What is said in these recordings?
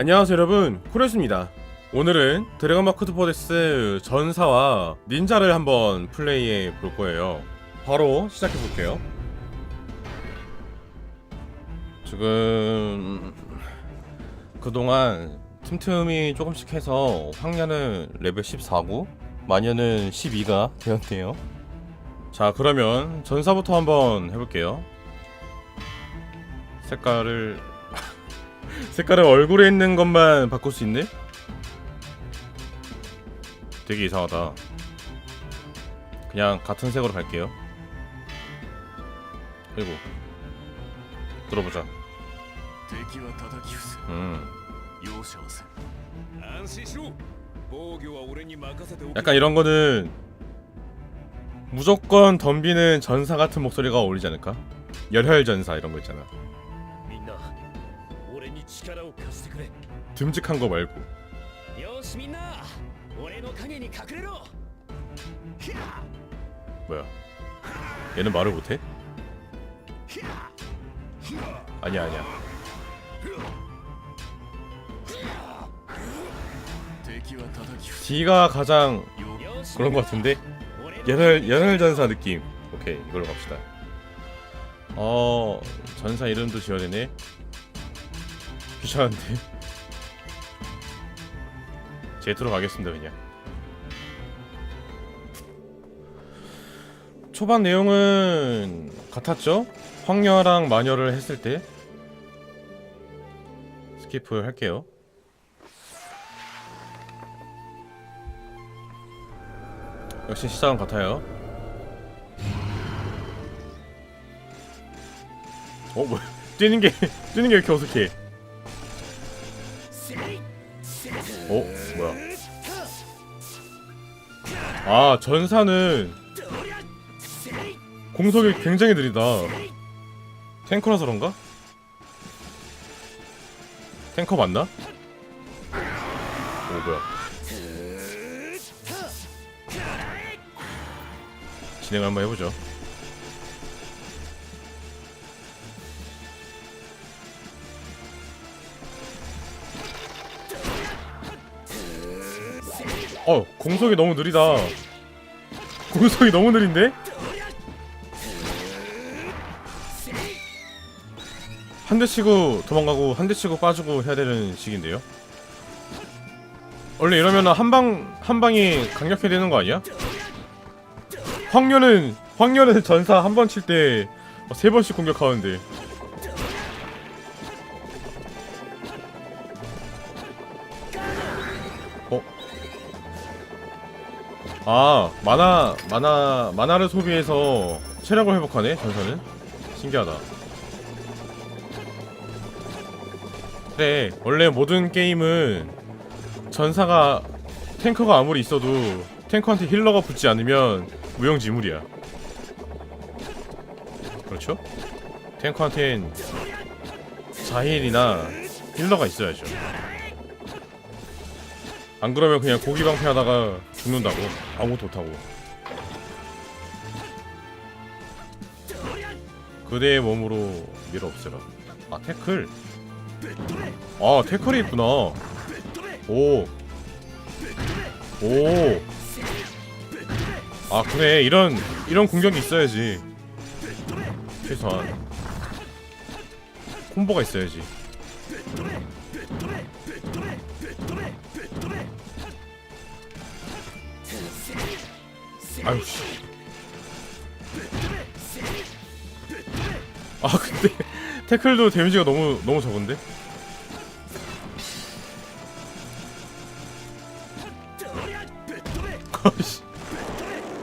안녕하세요 여러분. 코레스입니다. 오늘은 드래곤 마크 포데스 전사와 닌자를 한번 플레이해 볼 거예요. 바로 시작해 볼게요. 지금 그동안 틈틈이 조금씩 해서 황녀는 레벨 14고 마녀는 12가 되었네요. 자 그러면 전사부터 한번 해볼게요. 색깔을 색깔을 얼굴에 있는 것만 바꿀 수 있네? 되게 이상하다 그냥 같은 색으로 갈게요 그리고 들어보자 음. 약간 이런 거는 무조건 덤비는 전사 같은 목소리가 어울리지 않을까? 열혈 전사 이런 거 있잖아 듬직한 거 말고. 뭐야? 얘는 말을 못해? 아니야 아니야. D가 가장 그런 것 같은데 연을 연을 전사 느낌. 오케이 이걸로 갑시다. 어 전사 이름도 지어야 되네. 귀찮은데. 제트로 가겠습니다 그냥. 초반 내용은 같았죠? 황녀랑 마녀를 했을 때 스키프 할게요. 역시 시작은 같아요. 어 뭐야? 뛰는 게 뛰는 게왜 이렇게 어색해? 아 전사는 공속이 굉장히 느리다. 탱커라서 그런가? 탱커 맞나? 오 뭐야? 진행 한번 해보죠. 어, 공속이 너무 느리다. 공속이 너무 느린데? 한 대 치고 도망가고 한 대 치고 빠지고 해야 되는 식인데요. 원래 이러면 한방 한 방이 강력해야 되는 거 아니야? 황녀는 황녀는 전사 한 번 칠 때 세 번씩 공격하는데 아 만화 만화 만화를 소비해서 체력을 회복하네 전사는 신기하다. 그래 원래 모든 게임은 전사가 탱커가 아무리 있어도 탱커한테 힐러가 붙지 않으면 무용지물이야. 그렇죠? 탱커한텐 자힐이나 힐러가 있어야죠. 안 그러면 그냥 고기 방패하다가 죽는다고 아무것도 못하고. 그대의 몸으로 밀어 없애라. 아 태클. 아 태클이 있구나. 오. 오. 아 그래 이런 이런 공격이 있어야지 최소한 콤보가 있어야지 아유 씨. 아 근데 태클도 데미지가 너무 너무 적은데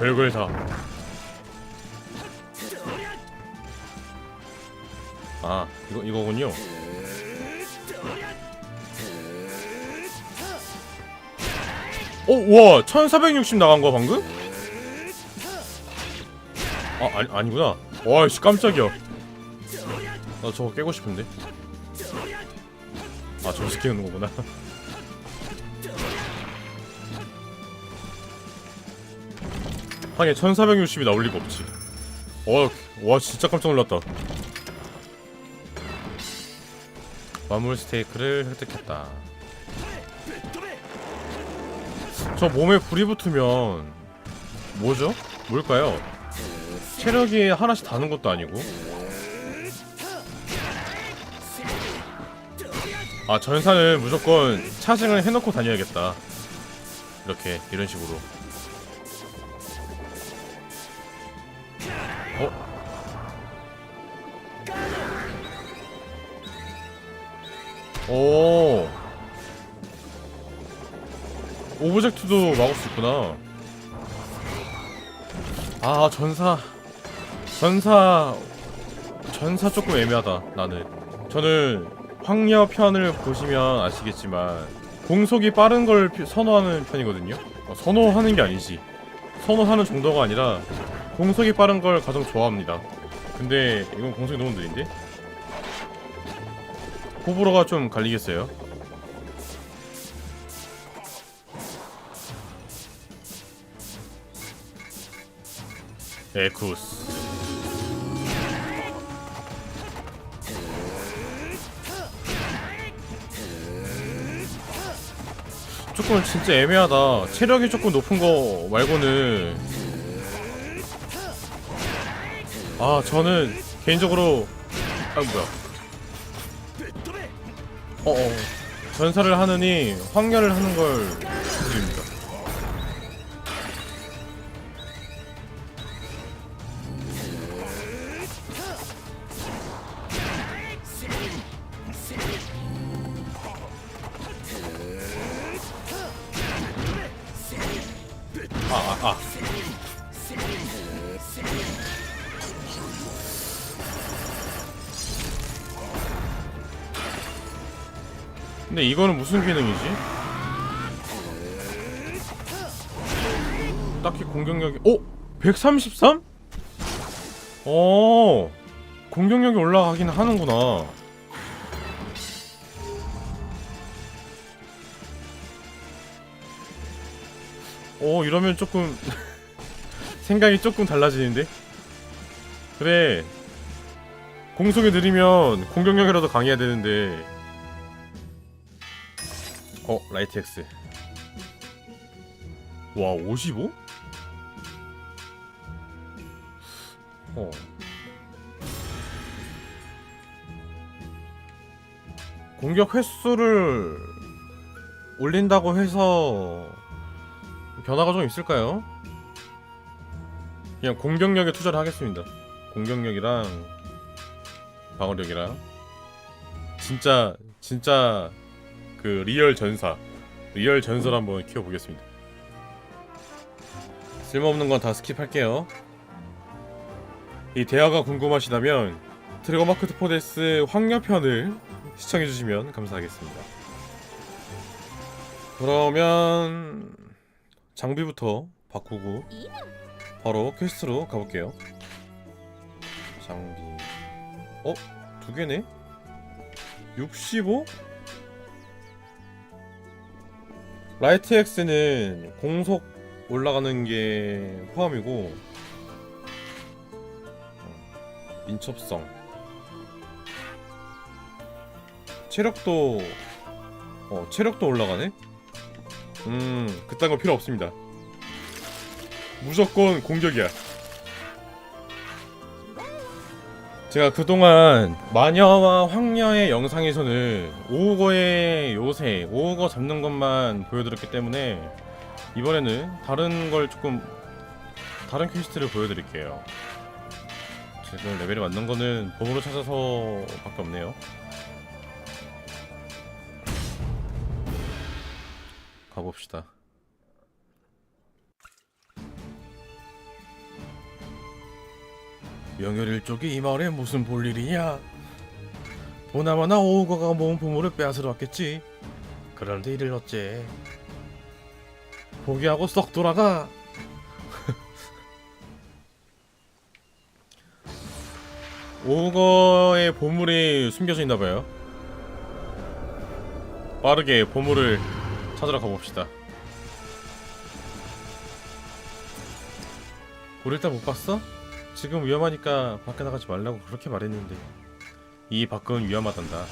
별걸 다. 아, 이거 이거군요. 어, 와, 1460 나간 거 방금? 아, 아니 아니구나. 와, 씨 깜짝이야. 나 저거 깨고 싶은데. 아, 저거 깨우는 거구나. 하긴 1460이 나올 리가 없지. 어, 와 진짜 깜짝 놀랐다. 마물 스테이크를 획득했다. 저 몸에 불이 붙으면 뭐죠? 뭘까요? 체력이 하나씩 다는 것도 아니고. 아 전사는 무조건 차징을 해놓고 다녀야겠다. 이렇게 이런 식으로. 어? 오. 오브젝트도 막을 수 있구나. 아 전사 전사 전사 조금 애매하다 나는. 저는 황녀 편을 보시면 아시겠지만 공속이 빠른 걸 피- 선호하는 편이거든요? 어, 선호하는 게 아니지. 선호하는 정도가 아니라 공속이 빠른 걸 가장 좋아합니다. 근데 이건 공속이 너무 느린데? 호불호가 좀 갈리겠어요? 에쿠스 조금 진짜 애매하다. 체력이 조금 높은 거 말고는. 아 저는 개인적으로 아 뭐야. 어어. 전사를 하느니 황녀를 하는 걸 무슨 기능이지? 딱히 공격력이 오! 133? 어 공격력이 올라가긴 하는구나 오 이러면 조금 생각이 조금 달라지는데 그래 공속이 느리면 공격력이라도 강해야 되는데 어 라이트 X 와 55? 어 공격 횟수를 올린다고 해서 변화가 좀 있을까요? 그냥 공격력에 투자를 하겠습니다. 공격력이랑 방어력이랑 진짜 진짜 그 리얼 전사 리얼 전설 한번 키워보겠습니다. 쓸모없는 건 다 스킵할게요. 이 대화가 궁금하시다면 드래곤마크 투포데스 황녀편을 시청해주시면 감사하겠습니다. 그러면 장비부터 바꾸고 바로 퀘스트로 가볼게요. 장비 어? 두 개네? 65? 라이트 X는 공속 올라가는 게 포함이고 어, 민첩성. 체력도 어 체력도 올라가네? 음 그딴 거 필요 없습니다. 무조건 공격이야 제가 그동안 마녀와 황녀의 영상에서는 오우거의 요새, 오우거 잡는 것만 보여드렸기 때문에 이번에는 다른 걸 조금 다른 퀘스트를 보여드릴게요. 지금 레벨이 맞는 거는 보물을 찾아서 밖에 없네요. 가봅시다. 명혈일 쪽이 이 마을에 무슨 볼일이냐? 보나마나 오우거가 모은 보물을 빼앗으러 왔겠지. 그런데 이를 어째? 포기하고 썩 돌아가. 오우거의 보물이 숨겨져 있나 봐요. 빠르게 보물을 찾으러 가봅시다. 우리 일단 못 봤어? 지금 위험하니까 밖에 나가지 말라고 그렇게 말했는데 이 밖은 위험하단다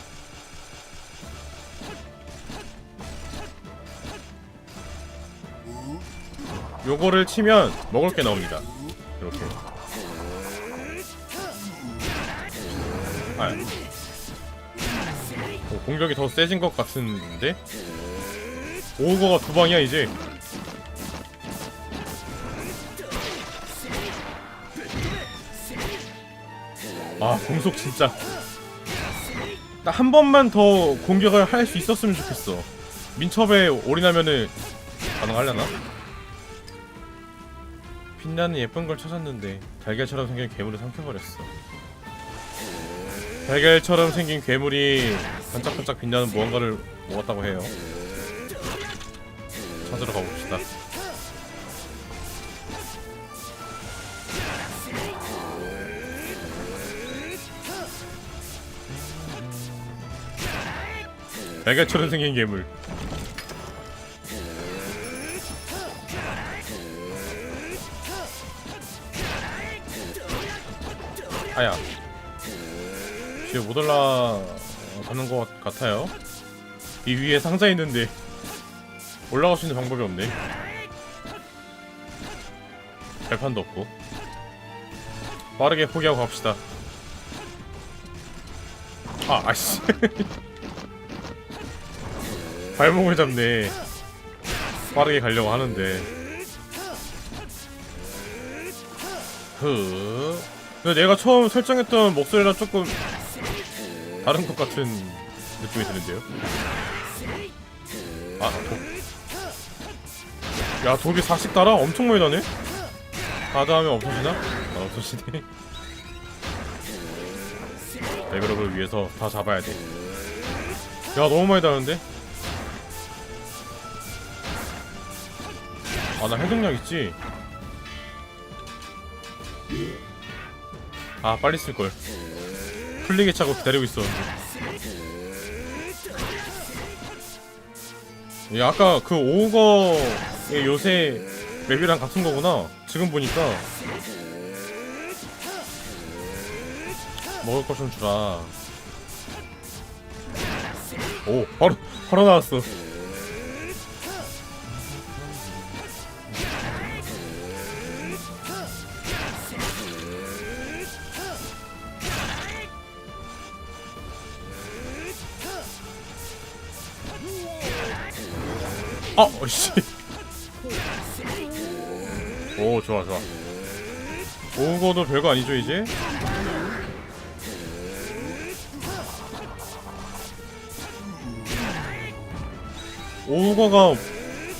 요거를 치면 먹을 게 나옵니다 이렇게 아. 공격이 더 세진 것 같은데? 오거가 두 방이야 이제 아 공속 진짜. 딱한 번만 더 공격을 할 수 있었으면 좋겠어. 민첩에 올인하면은 가능하려나? 빛나는 예쁜 걸 찾았는데 달걀처럼 생긴 괴물을 삼켜버렸어. 달걀처럼 생긴 괴물이 반짝반짝 빛나는 무언가를 먹었다고 해요. 찾으러 가봅시다. 달걀처럼 생긴 괴물. 아야. 뒤에 못 올라가는 것 같아요. 이 위에 상자 있는데 올라갈 수 있는 방법이 없네. 발판도 없고. 빠르게 포기하고 갑시다. 아, 아씨. 발목을 잡네. 빠르게 가려고 하는데. 흐. 내가 처음 설정했던 목소리랑 조금 다른 것 같은 느낌이 드는데요. 아, 독. 야, 독이 4씩 달아? 엄청 많이 나네? 다 다음에 없어지나? 아, 없어지네. 레벨업을 위해서 다 잡아야 돼. 야, 너무 많이 다는데? 아, 나 해독약 있지? 아, 빨리 쓸걸. 풀리게 차고 기다리고 있었는데. 야, 아까 그 오거의 요새 맵이랑 같은 거구나. 지금 보니까. 먹을 거좀 주라. 오, 바로, 바로 나왔어. 씨. 오, 좋아, 좋아. 오거도 별거 아니죠, 이제? 오거가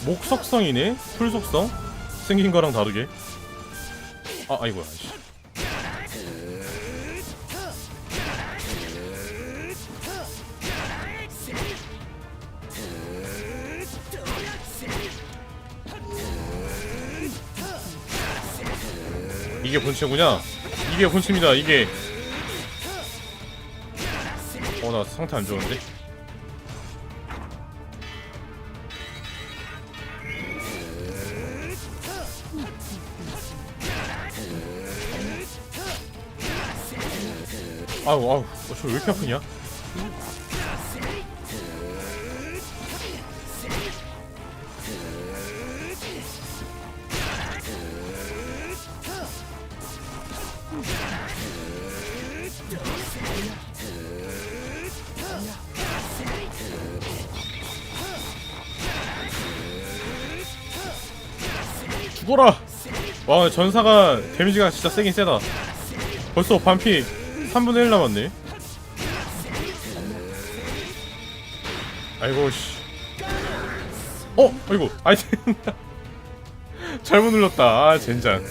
목석성이네? 풀속성? 생긴 거랑 다르게. 아, 아이고야. 이게 본체구나. 이게 본체입니다. 이게. 어, 나 상태 안 좋은데? 아우, 아우, 어, 저왜 이렇게 아프냐? 와, 전사가 데미지가 진짜 세긴 세다. 벌써 반피 3분의 1 남았네. 아이고 씨. 어, 아이고. 아이 잘못 눌렀다. 아, 젠장.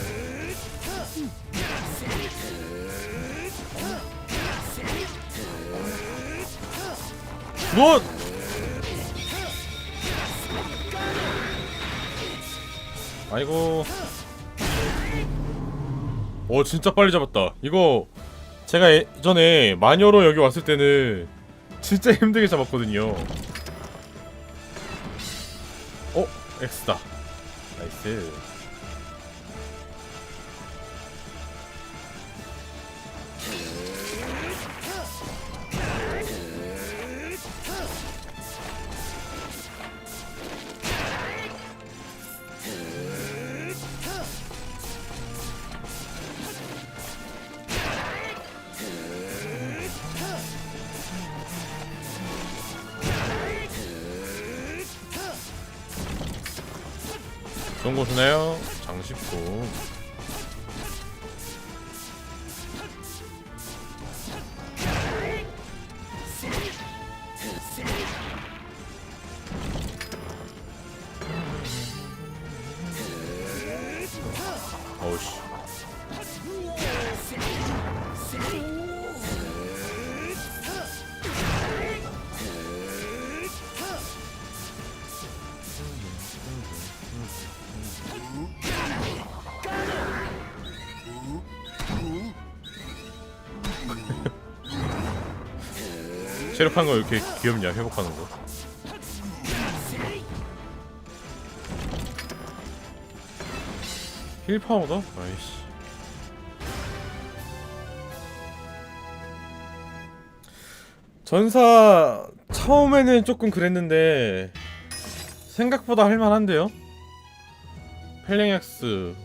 뭐? 아이고. 오 진짜 빨리 잡았다. 이거 제가 예전에 마녀로 여기 왔을 때는 진짜 힘들게 잡았거든요. 어? X다. 나이스. 어떤 곳이나요? 장식구 어우씨 체력한 거 이렇게 귀엽냐 회복하는 거? 힐 파우더? 아이씨. 전사 처음에는 조금 그랬는데 생각보다 할만한데요? 펠링엑스.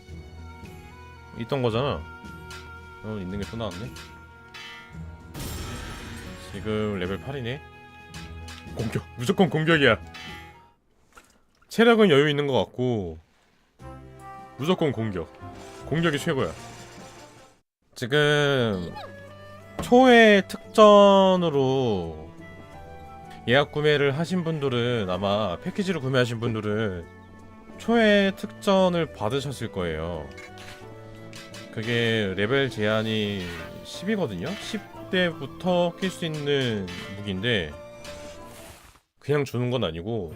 있던 거잖아. 어 있는 게 또 나왔네 지금 레벨 8이네 공격. 무조건 공격이야. 체력은 여유 있는 것 같고 무조건 공격. 공격이 최고야. 지금 초회 특전으로 예약 구매를 하신 분들은 아마 패키지로 구매하신 분들은 초회 특전을 받으셨을 거예요. 그게 레벨 제한이 10이거든요. 10 대부터 낄 수 있는 무기인데 그냥 주는 건 아니고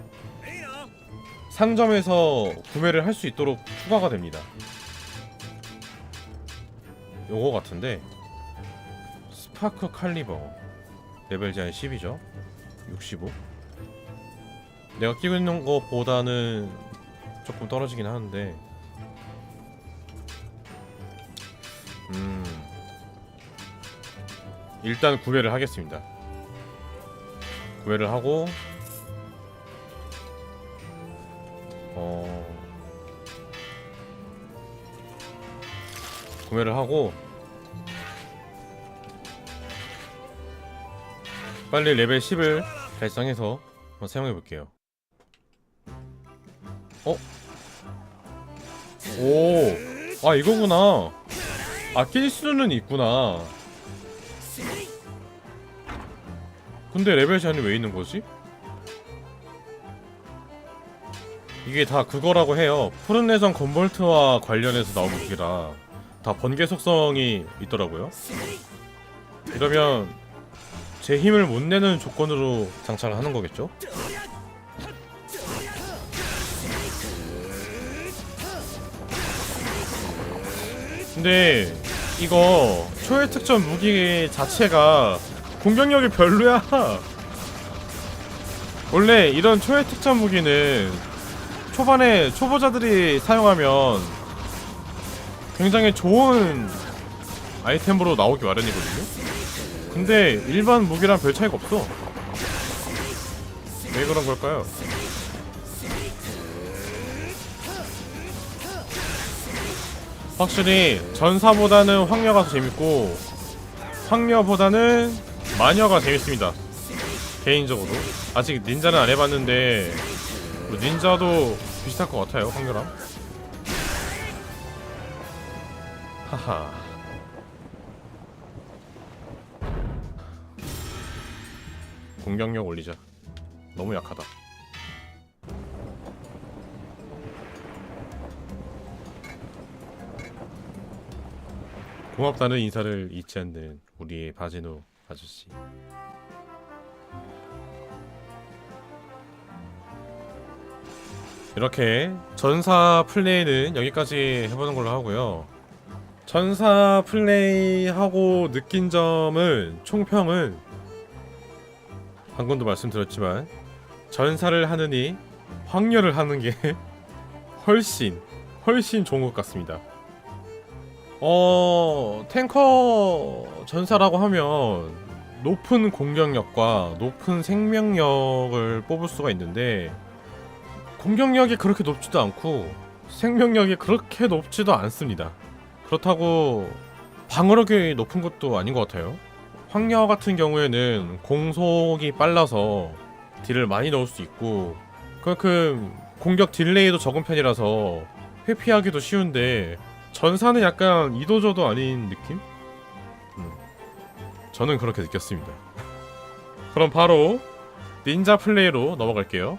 상점에서 구매를 할 수 있도록 추가가 됩니다. 요거 같은데 스파크 칼리버 레벨 제한 10이죠. 65. 내가 끼고 있는 것보다는 조금 떨어지긴 하는데 음 일단 구매를 하겠습니다. 구매를 하고 어 구매를 하고 빨리 레벨 10을 달성해서 한번 사용해 볼게요. 어? 오, 아 이거구나. 아낄 수는 있구나. 근데 레벨 제한이 왜 있는 거지? 이게 다 그거라고 해요. 푸른 내성 건볼트와 관련해서 나온 무기라 다 번개 속성이 있더라고요. 이러면 제 힘을 못 내는 조건으로 장착을 하는 거겠죠? 근데 이거 초회 특전 무기 자체가 공격력이 별로야. 원래 이런 초회 특전 무기는 초반에 초보자들이 사용하면 굉장히 좋은 아이템으로 나오기 마련이거든요. 근데 일반 무기랑 별 차이가 없어. 왜 그런 걸까요? 확실히 전사보다는 황녀가 더 재밌고 황녀보다는 마녀가 재밌습니다. 개인적으로 아직 닌자는 안 해봤는데 뭐 닌자도 비슷할 것 같아요 황녀랑. 하하. 공격력 올리자. 너무 약하다. 고맙다는 인사를 잊지 않는 우리의 바제노 아저씨. 이렇게 전사 플레이는 여기까지 해보는 걸로 하고요. 전사 플레이하고 느낀 점은 총평은 방금도 말씀드렸지만 전사를 하느니 황녀를 하는 게 훨씬 훨씬 좋은 것 같습니다. 어 탱커 전사라고 하면 높은 공격력과 높은 생명력을 뽑을 수가 있는데 공격력이 그렇게 높지도 않고 생명력이 그렇게 높지도 않습니다. 그렇다고 방어력이 높은 것도 아닌 것 같아요. 황녀 같은 경우에는 공속이 빨라서 딜을 많이 넣을 수 있고 그만큼 공격 딜레이도 적은 편이라서 회피하기도 쉬운데 전사는 약간 이도저도 아닌 느낌? 음, 저는 그렇게 느꼈습니다. 그럼 바로 닌자 플레이로 넘어갈게요.